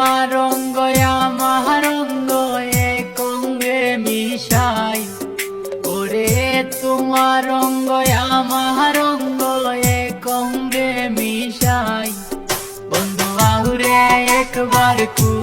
তোমারঙ্গয়া মহারঙ্গ একঙ্গে মিশাই। ওরে তোমার তোমারঙ্গয়া মহারঙ্গ কঙ্গে মিশাই। বন্ধু আহুরে একবার কু